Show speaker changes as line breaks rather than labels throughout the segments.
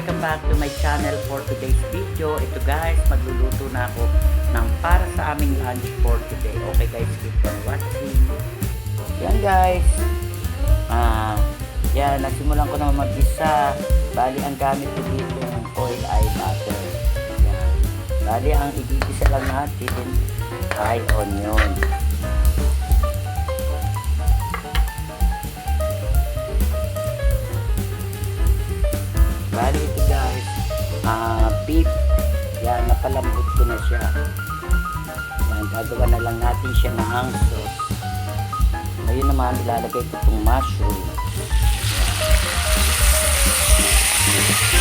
welcome back to my channel for today's video. Ito guys, magluluto na ako ng para sa aming lunch for today. Okay guys, keep on watching. Yan guys. Ah, yan, nagsimulan ko na mag-isa. Bali, ang gamit ko dito ng oil ay butter. Yan. Bali, ang igigisa lang natin ay onion. Siya. Yan, gagawa na lang natin siya ng sauce. Ngayon naman, ilalagay ko itong mushroom. And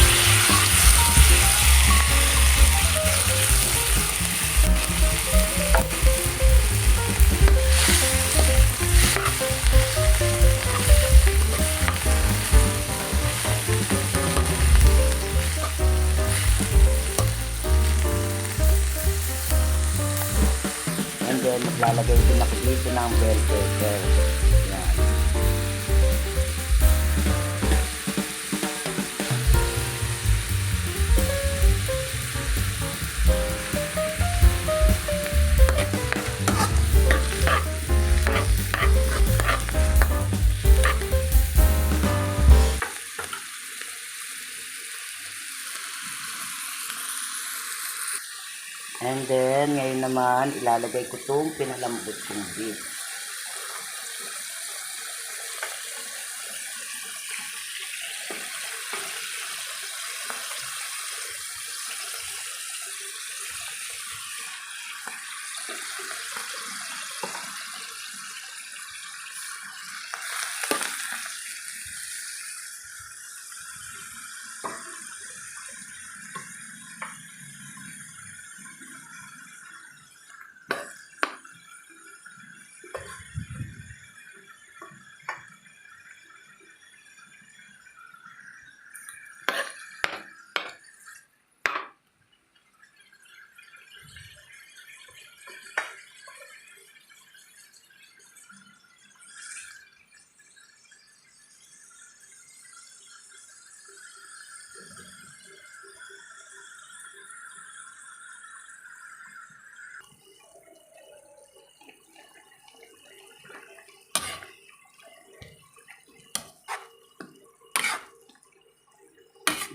then, maglalagay din ako dito ng bell pepper. Then, ngayon naman, ilalagay ko itong pinalambot kong beef.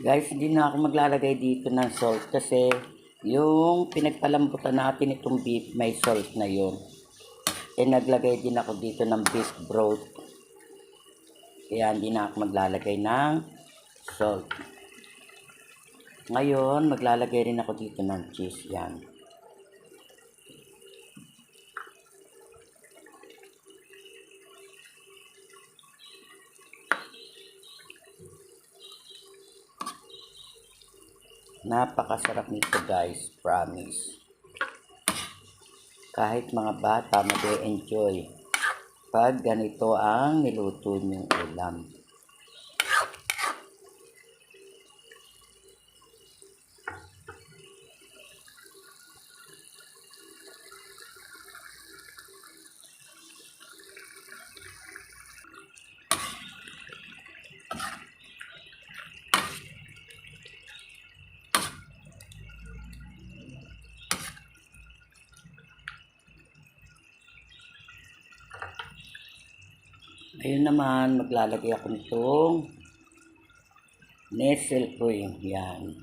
Guys, hindi na ako maglalagay dito ng salt kasi yung pinagpalambutan natin itong beef, may salt na yun. Eh, naglagay din ako dito ng beef broth. Kaya hindi na ako maglalagay ng salt. Ngayon, maglalagay rin ako dito ng cheese. Yan. Napakasarap nito guys, promise. Kahit mga bata mag-enjoy pag ganito ang niluto niyong ulam. Ngayon naman, maglalagay ako nitong Nestle cream. Yan.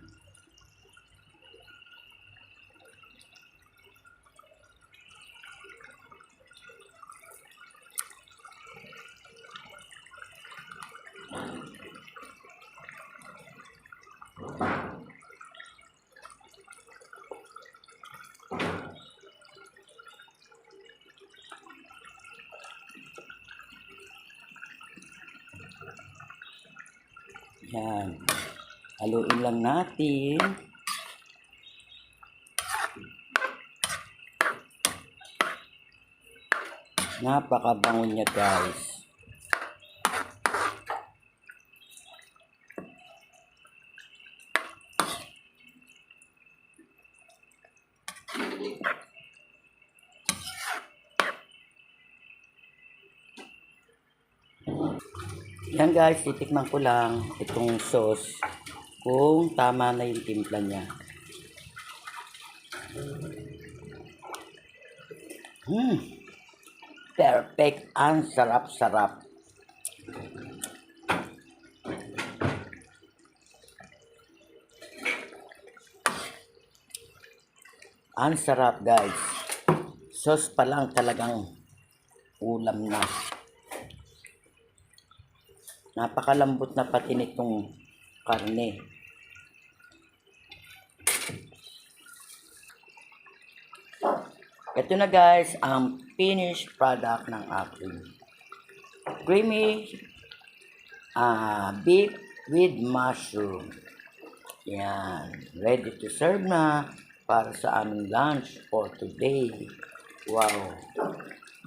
Yan. Haluin lang natin. Napakabango niya guys. Yan guys, titikman ko lang itong sauce. kung tama na yung timpla niya. Hmm. Perfect. Ang sarap-sarap. Ang sarap guys. Sauce pa lang talagang ulam na. Napakalambot na pati nitong karne. Ito na guys, ang finished product ng aking creamy ah beef with mushroom. Yan. Ready to serve na para sa aming lunch for today. Wow.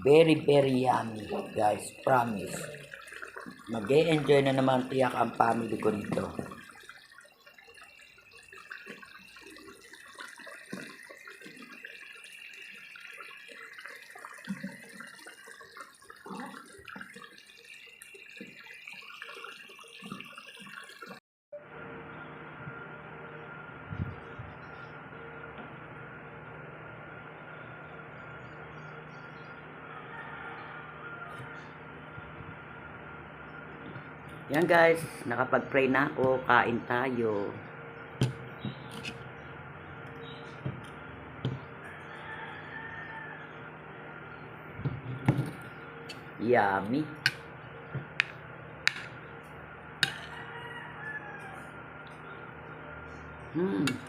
Very, very yummy, guys. Promise. Mag enjoy na naman tiyak ang family ko nito. Yan guys, nakapag-pray na ako, kain tayo. Yummy. Hmm.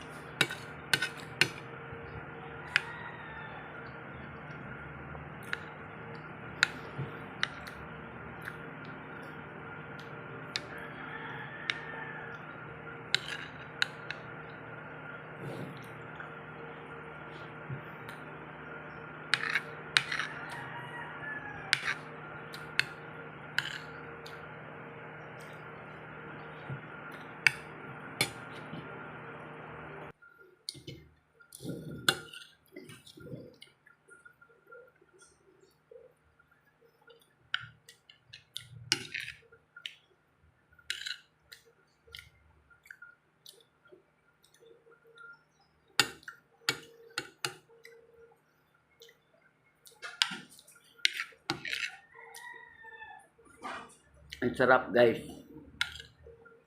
Ang sarap guys.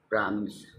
Promise.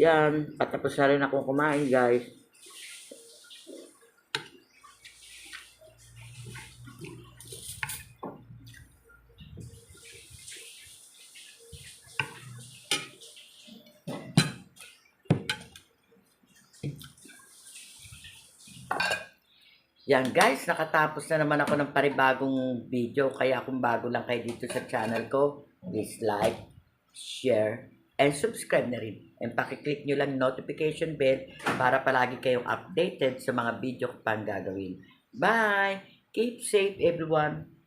Yan, patapos na rin akong kumain guys. Yan guys, nakatapos na naman ako ng paribagong video. Kaya kung bago lang kayo dito sa channel ko, please like, share, and subscribe na rin. And pakiclick nyo lang notification bell para palagi kayong updated sa mga video ko pang gagawin. Bye! Keep safe everyone!